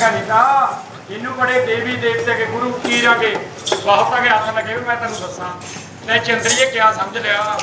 ਕਰੀਦਾ ਇਹਨੂੰ ਬੜੇ ਦੇਵੀ ਦੇਵਤੇ ਕੇ ਗੁਰੂ ਪੀਰਾਂ ਕੇ ਬਹੁਤਾਂ ਕੇ ਹੱਥ ਲੱਗੇ ਵੀ ਮੈਂ ਤੈਨੂੰ ਦੱਸਾਂ। ਮੈਂ ਚੰਦਰੀਏ ਕਿਆ ਸਮਝ ਲਿਆ।